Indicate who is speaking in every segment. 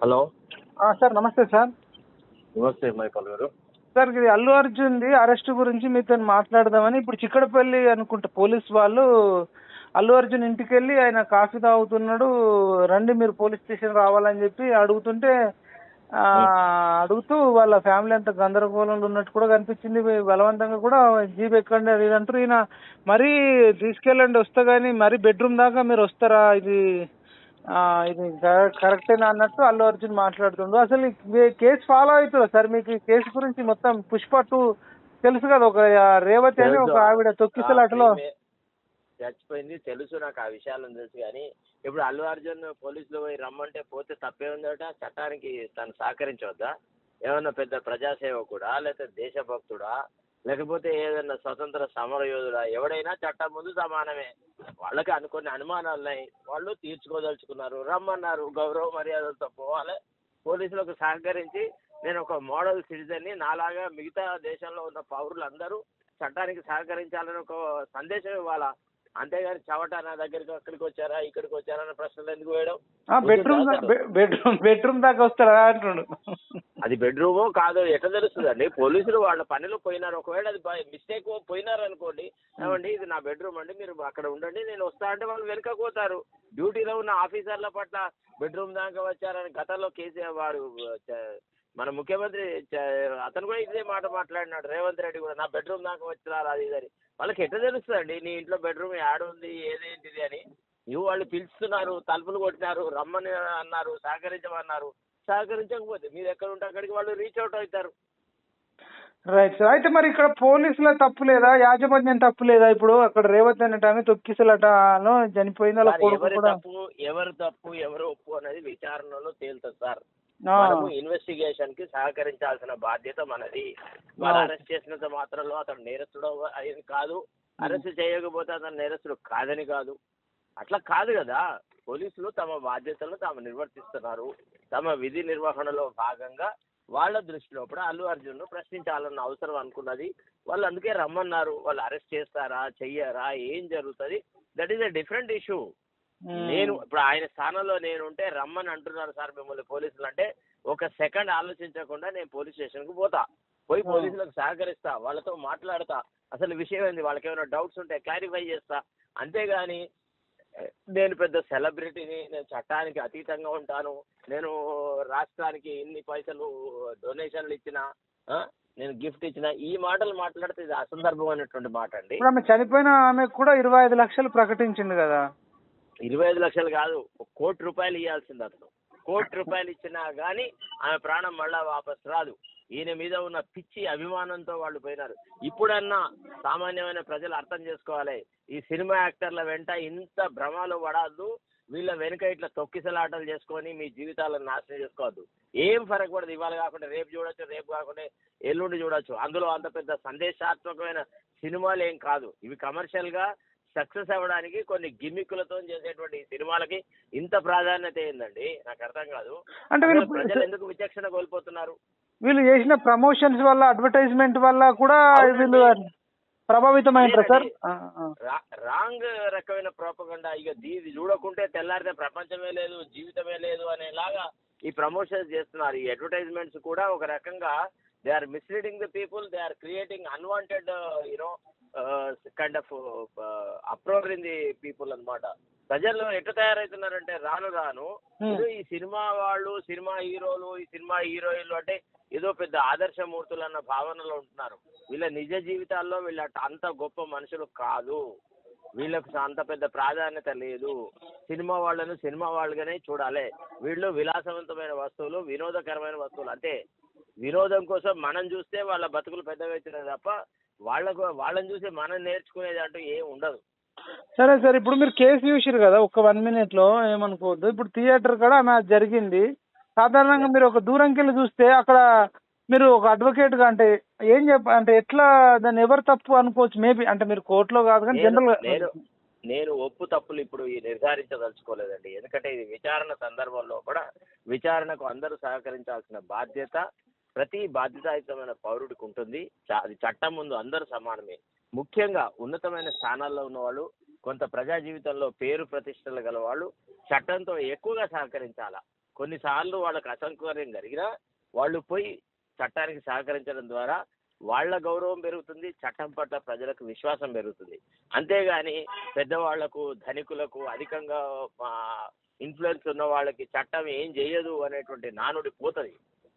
Speaker 1: Hello.
Speaker 2: Sir నమస్తే sir.
Speaker 1: నమస్తే మైపాల్ గారు.
Speaker 2: సార్ ఇది అల్లు అర్జున్ది అరెస్ట్ గురించి మీతో మాట్లాడదామని ఇప్పుడు చిక్కడపల్లి అనుకుంటా పోలీస్ వాళ్ళు అల్లు అర్జున్ ఇంటికి వెళ్ళి ఆయన కాఫీ తాగుతున్నాడు రండి మీరు పోలీస్ స్టేషన్ రావాలని చెప్పి అడుగుతుంటే అడుగుతూ వాళ్ళ ఫ్యామిలీ అంతా గందరగోళంలో ఉన్నట్టు కూడా కనిపించింది. బలవంతంగా కూడా జీప్ ఎక్కండి అది అంటారు. ఈయన మరీ తీసుకెళ్ళండి వస్తా కానీ మరీ బెడ్రూమ్ దాకా మీరు వస్తారా? ఇది ఇది కర- కరెక్టేనా అన్నట్టు అల్లు అర్జున్ మాట్లాడుతుండు. అసలు ఈ కేసు ఫాలో అవుతుందా సార్? మీకు ఈ కేసు గురించి మొత్తం పుష్ప టూ తెలుసు కదా ఒక రేవతి అని ఒక ఆవిడ తొక్కిసలాటలో.
Speaker 1: చచ్చిపోయింది. తెలుసు నాకు ఆ విషయాలను తెలుసు కానీ ఇప్పుడు అల్లు అర్జున్ పోలీసులు పోయి రమ్మంటే పోతే తప్పే ఉందట. చట్టానికి తను సహకరించవద్దా? ఏమన్నా పెద్ద ప్రజాసేవకుడా లేకపోతే దేశభక్తుడా? లేకపోతే ఏదన్నా స్వతంత్ర సమర యోధుడా? ఎవడైనా చట్టం ముందు సమానమే. వాళ్ళకి అనుకున్న అనుమానాలు ఉన్నాయి. వాళ్ళు తీర్చుకోదలుచుకున్నారు. రమ్మన్నారు. గౌరవ మర్యాదలతో పోవాలి. పోలీసులకు సహకరించి నేను ఒక మోడల్ సిటిజన్ని నాలాగా మిగతా దేశంలో ఉన్న పౌరులందరూ చట్టానికి సహకరించాలని ఒక సందేశం ఇవ్వాలా? అంతేగాని చవట నా దగ్గరికి అక్కడికి వచ్చారా? ఇక్కడికి వచ్చారా? అనే ప్రశ్నలు ఎందుకు వేయడం?
Speaker 2: బెడ్రూమ్ బెడ్రూమ్ బెడ్రూమ్ దాకా వస్తారా అంటుండు
Speaker 1: అది బెడ్రూమో కాదో ఎట్లా తెలుస్తుందండి? పోలీసులు వాళ్ళ పనిలో పోయినారు. ఒకవేళ అది మిస్టేక్ పోయినారు అనుకోండి ఏమండి ఇది నా బెడ్రూమ్ అండి మీరు అక్కడ ఉండండి నేను వస్తా అంటే వాళ్ళు వెనుక పోతారు. డ్యూటీలో ఉన్న ఆఫీసర్ల పట్ల బెడ్రూమ్ దాకా వచ్చారని గతంలో కేసీఆర్ వాడు మన ముఖ్యమంత్రి అతను కూడా ఇదే మాట మాట్లాడినాడు. రేవంత్ రెడ్డి కూడా నా బెడ్రూమ్ దాకా వచ్చినారు అది ఇదని వాళ్ళకి ఎట్లా తెలుస్తుందండి? నీ ఇంట్లో బెడ్రూమ్ యాడ్ ఉంది ఏదేంటిది అని. ఇవి వాళ్ళు పిలుస్తున్నారు తలుపులు కొట్టినారు రమ్మని అన్నారు సహకరించమన్నారు. సహకరించకపోతే మీరు ఎక్కడ ఉంటే అక్కడికి వాళ్ళు రీచ్ అవుట్ అవుతారు.
Speaker 2: రైట్ సార్ అయితే మరి ఇక్కడ పోలీసుల తప్పు లేదా? యాజమాన్యం తప్పు లేదా? ఇప్పుడు అక్కడ రేవతి అనే ఆమె చనిపోయింది. కొడుకు
Speaker 1: ఎవరి తప్పు ఎవరు తప్పు ఎవరు ఒప్పు అనేది విచారణలో తేలుతుంది సార్. మనము ఇన్వెస్టిగేషన్కి సహకరించాల్సిన బాధ్యత మనది. వాళ్ళు. అరెస్ట్ చేసినంత మాత్రంలో అతను నేరస్తుడు అయ్యేది కాదు. అరెస్ట్ చేయకపోతే అతను నేరస్తుడు కాదని కాదు. అట్లా కాదు కదా. పోలీసులు తమ బాధ్యతలను తాము నిర్వర్తిస్తున్నారు. తమ విధి నిర్వహణలో భాగంగా వాళ్ళ దృష్టిలో కూడా అల్లు అర్జున్ ప్రశ్నించాలన్న అవసరం అనుకున్నది. వాళ్ళు అందుకే రమ్మన్నారు. వాళ్ళు అరెస్ట్ చేస్తారా చెయ్యరా ఏం జరుగుతుంది? That is a different issue. నేను ఇప్పుడు ఆయన స్థానంలో నేను ఉంటే రమ్మని అంటున్నారు సార్ మిమ్మల్ని పోలీసులు అంటే ఒక సెకండ్ ఆలోచించకుండా నేను పోలీస్ స్టేషన్కి పోతా. పోయి. పోలీసులకు సహకరిస్తా వాళ్ళతో మాట్లాడతా. అసలు విషయం ఏంది? వాళ్ళకి ఏమైనా డౌట్స్ ఉంటే క్లారిఫై చేస్తా. అంతేగాని నేను పెద్ద సెలబ్రిటీని నేను చట్టానికి అతీతంగా ఉంటాను. నేను రాష్ట్రానికి ఇన్ని పైసలు డొనేషన్లు ఇచ్చిన నేను గిఫ్ట్ ఇచ్చిన ఈ మాటలు మాట్లాడితే ఇది అసందర్భమైనటువంటి మాట అండి.
Speaker 2: ఇప్పుడు ఆమె చనిపోయిన ఆమెకు కూడా ఇరవై ఐదు లక్షలు ప్రకటించింది కదా.
Speaker 1: ఇరవై ఐదు లక్షలు కాదు ఒక కోటి రూపాయలు ఇవ్వాల్సింది అతను. కోటి రూపాయలు ఇచ్చినా కానీ ఆమె ప్రాణం మళ్ళా వాపస్ రాదు. ఈయన మీద ఉన్న పిచ్చి అభిమానంతో వాళ్ళు పోయినారు. ఇప్పుడన్నా సామాన్యమైన ప్రజలు అర్థం చేసుకోవాలి. ఈ సినిమా యాక్టర్ల వెంట ఇంత భ్రమాలు పడద్దు. వీళ్ళ వెనుక ఇట్లా తొక్కిసలాటలు చేసుకొని మీ జీవితాలను నాశనం చేసుకోవద్దు. ఏం ఫరక్ పడదు. ఇవాళ కాకుండా రేపు చూడొచ్చు రేపు కాకుండా ఎల్లుండి చూడొచ్చు. అందులో అంత పెద్ద సందేశాత్మకమైన సినిమాలు ఏం కాదు. ఇవి కమర్షియల్గా సక్సెస్ అవ్వడానికి కొన్ని గిమ్మిక్కులతో చేసేటువంటి ఈ సినిమాలకి ఇంత ప్రాధాన్యత ఏందండి? నాకు అర్థం కాదు.
Speaker 2: అంటే
Speaker 1: ప్రజలు ఎందుకు విచక్షణ కోల్పోతున్నారు?
Speaker 2: వీళ్ళు చేసిన ప్రమోషన్స్ వల్ల అడ్వర్టైజ్మెంట్ వల్ల కూడా. వీళ్ళు ప్రభావితమైనరా సార్?
Speaker 1: రాంగ్ రకమైన ప్రోపగండా. ఇక దీ- ఇది చూడకుంటే తెల్లారితే ప్రపంచమే లేదు జీవితమే లేదు అనేలాగా ఈ ప్రమోషన్స్ చేస్తున్నారు. ఈ అడ్వర్టైజ్మెంట్స్ కూడా ఒక రకంగా they are misleading the people they are creating unwanted you know kind of uproar in the people అన్నమాట. ప్రజలు ఎట్లా తయారవుతున్నారంటే రాను రాను ఈ సినిమా వాళ్ళు సినిమా హీరోలు ఈ సినిమా హీరోయిన్లు అంటే ఏదో పెద్ద ఆదర్శమూర్తులు అన్న భావనలో ఉంటున్నారు. వీళ్ళ నిజ జీవితాల్లో వీళ్ళ అంత గొప్ప మనుషులు కాదు. వీళ్ళకు అంత పెద్ద ప్రాధాన్యత లేదు. సినిమా వాళ్ళను సినిమా వాళ్ళుగానే చూడాలి. వీళ్ళు విలాసవంతమైన వస్తువులు వినోదకరమైన వస్తువులు. అంతే వినోదం కోసం మనం చూస్తే వాళ్ళ బతుకులు పెద్దవైతున్నాయి తప్ప వాళ్ళకు వాళ్ళని చూసి మనం నేర్చుకునేది అంటూ ఏం ఉండదు.
Speaker 2: సరే సార్. ఇప్పుడు మీరు కేసు చూసిరు కదా ఒక వన్ మినిట్లో ఏమనుకోవద్దు. ఇప్పుడు థియేటర్ కూడా ఆమె జరిగింది. సాధారణంగా మీరు ఒక దూరంకి వెళ్ళి చూస్తే అక్కడ మీరు ఒక అడ్వకేట్గా అంటే ఏం చెప్ప అంటే ఎట్లా దాన్ని ఎవరు తప్పు అనుకోవచ్చు? మేబీ అంటే మీరు కోర్టులో కాదు కానీ
Speaker 1: నేను-
Speaker 2: జనరల్
Speaker 1: నేను నేను ఒప్పు తప్పులు ఇప్పుడు నిర్ధారించదలుచుకోలేదండి. ఎందుకంటే ఇది విచారణ సందర్భంలో కూడా విచారణకు అందరూ సహకరించాల్సిన బాధ్యత ప్రతి బాధ్యతాయుతమైన పౌరుడికి ఉంటుంది. అది చట్టం ముందు అందరూ సమానమే. ముఖ్యంగా ఉన్నతమైన స్థానాల్లో ఉన్నవాళ్ళు కొంత ప్రజా జీవితంలో పేరు ప్రతిష్టలు గల వాళ్ళు చట్టంతో ఎక్కువగా సహకరించాలా? కొన్నిసార్లు వాళ్ళకు అసౌకర్యం జరిగినా వాళ్ళు పోయి చట్టానికి సహకరించడం ద్వారా వాళ్ళ గౌరవం పెరుగుతుంది చట్టం పట్ల ప్రజలకు విశ్వాసం పెరుగుతుంది. అంతేగాని పెద్దవాళ్ళకు ధనికులకు అధికంగా ఇన్ఫ్లుయెన్స్ ఉన్న వాళ్ళకి చట్టం ఏం చేయదు అనేటువంటి నానుడి పోతుంది.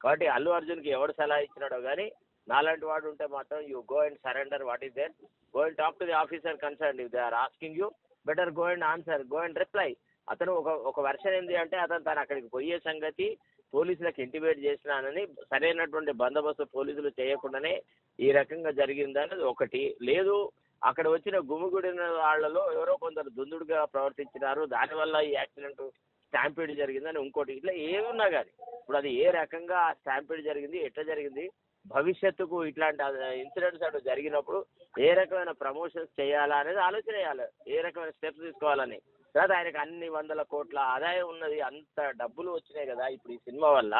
Speaker 1: కాబట్టి అల్లు అర్జున్కి ఎవడు సలహా ఇచ్చినాడో కానీ నాలాంటి వాడు ఉంటే మాత్రం you go and surrender what is there go and talk to the officer concern if they are asking you better go and answer go and reply అతను ఒక ఒక వెర్షన్ ఏంటి అంటే అతను తను అక్కడికి పోయే సంగతి పోలీసులకు ఇంటిమేట్ చేసినానని సరైనటువంటి బందోబస్తు పోలీసులు చేయకుండానే ఈ రకంగా జరిగిందనేది ఒకటి. లేదు అక్కడ వచ్చిన గుమిగుడిన వాళ్ళలో ఎవరో కొందరు దుందుడుగా ప్రవర్తించినారు. దానివల్ల ఈ యాక్సిడెంట్ స్టాంపీడ్ జరిగిందని ఇంకోటి. ఇట్లా ఏమున్నా కానీ. ఇప్పుడు అది ఏ రకంగా ఆ స్టాంపీడ్ జరిగింది ఎట్లా జరిగింది? భవిష్యత్తుకు ఇట్లాంటి ఇన్సిడెంట్స్ అటు జరిగినప్పుడు ఏ రకమైన ప్రమోషన్స్ చేయాలా అనేది ఆలోచన చేయాలి. ఏ రకమైన స్టెప్స్ తీసుకోవాలని. తర్వాత ఆయనకు అన్ని వందల కోట్ల ఆదాయం ఉన్నది అంత డబ్బులు వచ్చినాయి కదా ఇప్పుడు ఈ సినిమా వల్ల.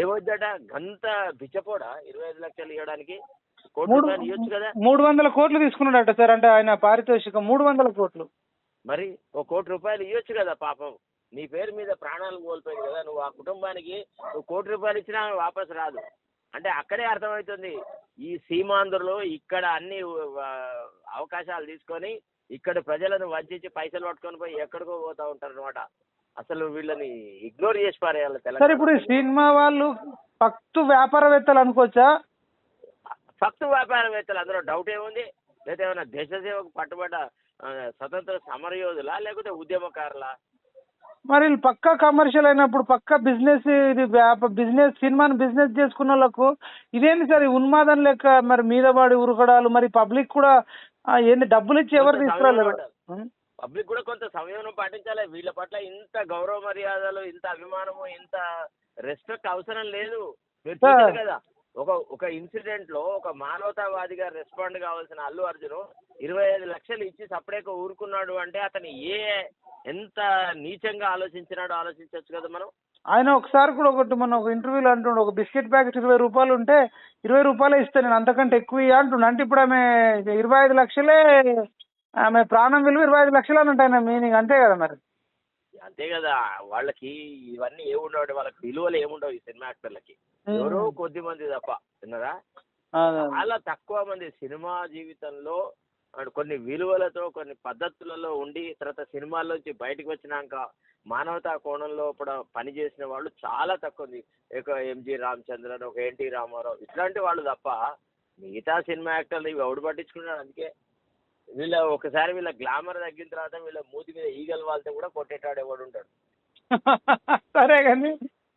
Speaker 1: ఏమొద్దట గంత బిచ్చపోడా? ఇరవై ఐదు లక్షలు ఇవ్వడానికి
Speaker 2: మూడు వందల కోట్లు తీసుకున్నాడట సార్ అంటే ఆయన పారితోషికం మూడు వందల కోట్లు.
Speaker 1: మరి ఒక కోటి రూపాయలు ఇవ్వచ్చు కదా పాపం. నీ పేరు మీద ప్రాణాలు కోల్పోయింది కదా నువ్వు ఆ కుటుంబానికి నువ్వు కోటి రూపాయలు ఇచ్చినా వాపస్ రాదు. అంటే అక్కడే అర్థమవుతుంది. ఈ సీమాంధ్రలో ఇక్కడ అన్ని అవకాశాలు తీసుకొని ఇక్కడ ప్రజలను వంచి పైసలు పట్టుకొని పోయి ఎక్కడికో పోతా ఉంటారు అనమాట అసలు వీళ్ళని ఇగ్నోర్ చేసి పారేయాలి
Speaker 2: సార్ ఇప్పుడు సినిమా వాళ్ళు పక్తు వ్యాపారవేత్తలు అనుకోవచ్చా?
Speaker 1: ఫక్తు వ్యాపారవేత్తలు అందులో డౌట్ ఏముంది? లేదా ఏమైనా దేశ సేవకు పట్టుబడ్డ స్వతంత్ర సమరయోధులా లేకపోతే ఉద్యమకారులా?
Speaker 2: మరి పక్కా కమర్షియల్ అయినప్పుడు పక్కా బిజినెస్ ఇది బిజినెస్ సినిమాని బిజినెస్ చేసుకున్న వాళ్ళకు ఇదేంటి సార్? ఈ ఉన్మాదం లెక్క మరి మీద పడి ఉరకడాలు మరి పబ్లిక్ కూడా ఏంది డబ్బులు ఇచ్చి ఎవరు తీసుకురాలేరు?
Speaker 1: సమయం. పబ్లిక్ కూడా కొంత సంయమనం పాటించాలి. వీళ్ళ పట్ల ఇంత గౌరవ మర్యాదలు ఇంత అభిమానము ఇంత రెస్పెక్ట్ అవసరం లేదు. మీరు కదా ఒక ఒక ఇన్సిడెంట్లో ఒక మానవతావాదిగా రెస్పాండ్ కావాల్సిన అల్లు అర్జున్ ఇరవై ఐదు లక్షలు ఇచ్చి సపరేట్ ఊరుకున్నాడు అంటే అతను ఏ ఎంత నీచంగా ఆలోచించినాడో ఆలోచించవచ్చు కదా మనం?
Speaker 2: ఆయన ఒకసారి కూడా ఒకటి మన ఒక ఇంటర్వ్యూలో అంటుండు ఒక బిస్కెట్ ప్యాకెట్ ఇరవై రూపాయలు ఉంటే ఇరవై రూపాయలే ఇస్తాను నేను అంతకంటే ఎక్కువ ఇయ్య అంటుండు. అంటే ఇప్పుడు ఆమె ఇరవై ఐదు లక్షలే ఆమె ప్రాణం విలువ ఇరవై ఐదు లక్షలు అన్నట్టు ఆయన మీనింగ్ అంతే కదా మరి?
Speaker 1: అంతే కదా. వాళ్ళకి ఇవన్నీ ఏముండవు వాళ్ళకి విలువలు ఏముండవు ఈ సినిమా యాక్టర్లకి. ఎవరో కొద్ది మంది తప్ప విన్నారా. చాలా తక్కువ మంది సినిమా జీవితంలో అండ్ కొన్ని విలువలతో కొన్ని పద్ధతులలో ఉండి తర్వాత సినిమాల్లోంచి బయటకు వచ్చినాక మానవతా కోణంలో కూడా పనిచేసిన వాళ్ళు చాలా తక్కువ ఉంది. ఒక ఎంజి రామచంద్రన్ ఒక ఎన్టీ రామారావు ఇట్లాంటి వాళ్ళు తప్ప మిగతా సినిమా యాక్టర్లు ఇవి ఎవడు పట్టించుకున్నాడు? అందుకే వీళ్ళ ఒకసారి వీళ్ళ గ్లామర్ తగ్గిన తర్వాత వీళ్ళ మూతి మీద ఈగలు వాళ్ళతో కూడా కొట్టేటాడు ఎవడు ఉంటాడు.
Speaker 2: సరే కానీ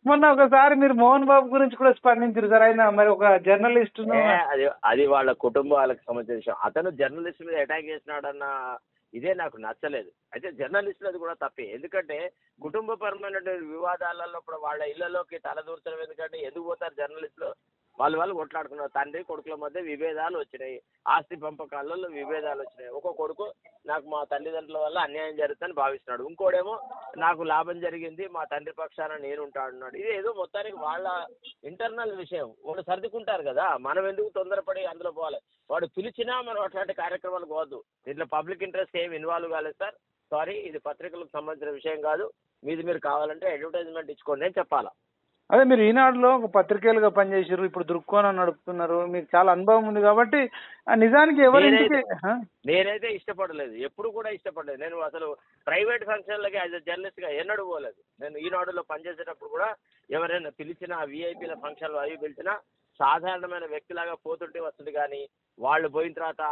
Speaker 2: మొన్న ఒకసారి మీరు మోహన్ బాబు గురించి కూడా స్పందించారు సార్. ఆయన మరి ఒక జర్నలిస్ట్
Speaker 1: అది అది వాళ్ళ కుటుంబాలకు సంబంధించిన విషయం. అతను జర్నలిస్ట్ మీద అటాక్ చేసినాడన్న ఇదే నాకు నచ్చలేదు. అయితే జర్నలిస్టులది కూడా తప్పే. ఎందుకంటే కుటుంబ పరమైన వివాదాలలో ఇప్పుడు వాళ్ళ ఇళ్ళలోకి తలదూర్చడం ఎందుకంటే ఎందుకు పోతారు జర్నలిస్టులు? వాళ్ళు వాళ్ళు కొట్లాడుకున్నారు. తండ్రి కొడుకుల మధ్య విభేదాలు వచ్చినాయి. ఆస్తి పంపకాలలో విభేదాలు వచ్చినాయి. ఒక కొడుకు నాకు మా తల్లిదండ్రుల వల్ల అన్యాయం జరుగుతుందని భావిస్తున్నాడు. ఇంకోడేమో నాకు లాభం జరిగింది మా తండ్రి పక్షాన నేను ఉంటాడున్నాడు ఇది ఏదో మొత్తానికి వాళ్ళ ఇంటర్నల్ విషయం. వాళ్ళు సర్దుకుంటారు కదా. మనం ఎందుకు తొందరపడి అందులో పోవాలి? వాడు పిలిచినా మనం అట్లాంటి కార్యక్రమాలు పోవద్దు. దీంట్లో పబ్లిక్ ఇంట్రెస్ట్ ఏం ఇన్వాల్వ్ కాలేదు సార్. సారీ ఇది పత్రికలకు సంబంధించిన విషయం కాదు. మీది మీరు కావాలంటే అడ్వర్టైజ్మెంట్ ఇచ్చుకోండి అని చెప్పాలా?
Speaker 2: అదే మీరు ఈనాడులో ఒక పత్రికేయులుగా పనిచేసారు ఇప్పుడు దృక్కోణం నడుపుతున్నారు మీకు చాలా అనుభవం ఉంది కాబట్టి నిజానికి ఎవరింటికి ఆ?
Speaker 1: నేనైతే ఇష్టపడలేదు ఎప్పుడు కూడా ఇష్టపడలేదు. నేను అసలు ప్రైవేట్ ఫంక్షన్లకి యాజ్ అ జర్నలిస్ట్గా ఎన్నడూ పోలేదు. నేను ఈనాడులో పనిచేసేటప్పుడు కూడా ఎవరైనా పిలిచినా విఐపీల ఫంక్షన్లు అవి పిలిచినా సాధారణమైన వ్యక్తిలాగా పోతుంటే వస్తుంది కానీ వాళ్ళు పోయిన తర్వాత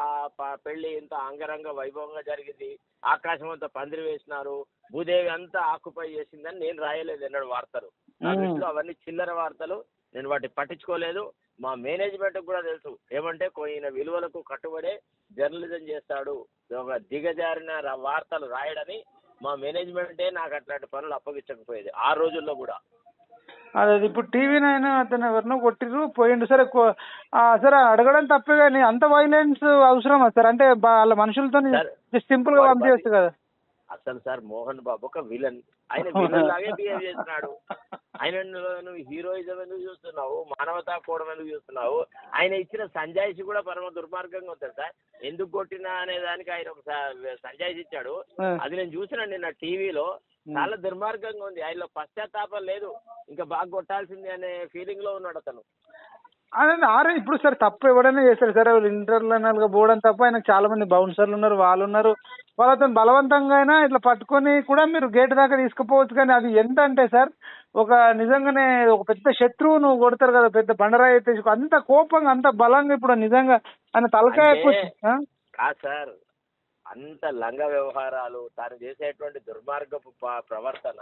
Speaker 1: పెళ్ళి ఇంత అంగరంగ వైభవంగా జరిగింది ఆకాశం అంతా పందిరి వేసినారు భూదేవి అంతా ఆక్యుపై చేసిందని నేను రాయలేదు ఎన్నడూ వార్తలు. నా. దృష్టిలో అవన్నీ చిల్లర వార్తలు. నేను వాటిని పట్టించుకోలేదు. మా మేనేజ్మెంట్ కూడా తెలుసు. ఏమంటే ఈయన విలువలకు కట్టుబడే జర్నలిజం చేస్తాడు. ఒక దిగజారిన వార్తలు రాయడని మా మేనేజ్మెంటే నాకు అట్లాంటి పనులు అప్పగించకపోయేది. ఆ రోజుల్లో కూడా.
Speaker 2: అదే ఇప్పుడు టీవీ నైన్ అతను ఎవరినో కొట్టిర్రు పోయిండు. సరే సరే అడగడం తప్పే కానీ అంత వైలెన్స్ అవసరమా సార్? అంటే వాళ్ళ మనుషులతో
Speaker 1: సింపుల్గా
Speaker 2: పంపించచ్చు కదా.
Speaker 1: అసలు సార్ మోహన్ బాబు ఒక విలన్. ఆయన విలన్ లాగే బిహేవ్ చేస్తున్నాడు. ఆయన నువ్వు హీరోయిజం ఎందుకు చూస్తున్నావు? మానవతా కోణం ఎందుకు చూస్తున్నావు? ఆయన ఇచ్చిన సంజాయిషి కూడా పరమ దుర్మార్గంగా ఉంటుంది సార్. ఎందుకు కొట్టినా అనే దానికి ఆయన ఒక సంజాయిషి ఇచ్చాడు. అది నేను చూసిన నిన్న టీవీలో. చాలా దుర్మార్గంగా ఉంది. ఆయనలో పశ్చాత్తాపం లేదు. ఇంకా బాగా కొట్టాల్సింది అనే ఫీలింగ్లో ఉన్నాడు అతను.
Speaker 2: అదే ఆరే ఇప్పుడు సరే తప్పు ఎవడైనా చేస్తారు సరే. ఇంటర్నల్గా పోవడం తప్ప ఆయనకు చాలా మంది బౌన్సర్లు ఉన్నారు వాళ్ళు ఉన్నారు. వాళ్ళతో బలవంతంగా అయినా ఇట్లా పట్టుకొని కూడా మీరు గేట్ దాకా తీసుకుపోవచ్చు కానీ అది ఎంత అంటే సార్ ఒక నిజంగానే ఒక పెద్ద శత్రువును కొడతారు కదా పెద్ద బండరాయి ఎత్తేసి. అంత కోపంగా అంత బలంగా ఇప్పుడు నిజంగా ఆయన తలకాయ?
Speaker 1: కాదు సార్ అంత లంగ వ్యవహారాలు తాను చేసేటువంటి దుర్మార్గపు ప్రవర్తన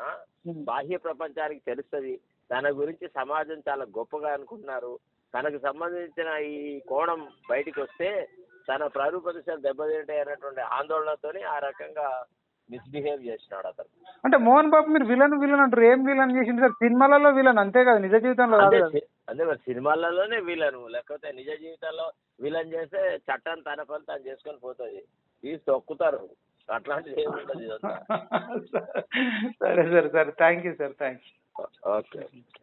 Speaker 1: బాహ్య ప్రపంచానికి తెలుస్తుంది. తన గురించి సమాజం చాలా గొప్పగా అనుకుంటున్నారు. తనకు సంబంధించిన ఈ కోణం బయటికి వస్తే తన ప్రతిష్టలు దెబ్బతింటాయి అనేటువంటి ఆందోళనతోని ఆ రకంగా మిస్బిహేవ్ చేసినాడు అతను.
Speaker 2: అంటే మోహన్ బాబు మీరు విలన్ విలన్ అంటారు. ఏం విలన్ చేసింది సార్? సినిమాలలో విలన్ అంతే కదా నిజ జీవితంలో
Speaker 1: అదే మరి సినిమాలలోనే విలను లేకపోతే నిజ జీవితంలో విలన్ చేస్తే చట్టం తన పని తను చేసుకొని పోతుంది. తీసి తొక్కుతారు. అట్లాంటిది ఏమి ఉండదు ఇదంతా.
Speaker 2: సరే సరే సరే. Thank you sir thanks
Speaker 1: okay.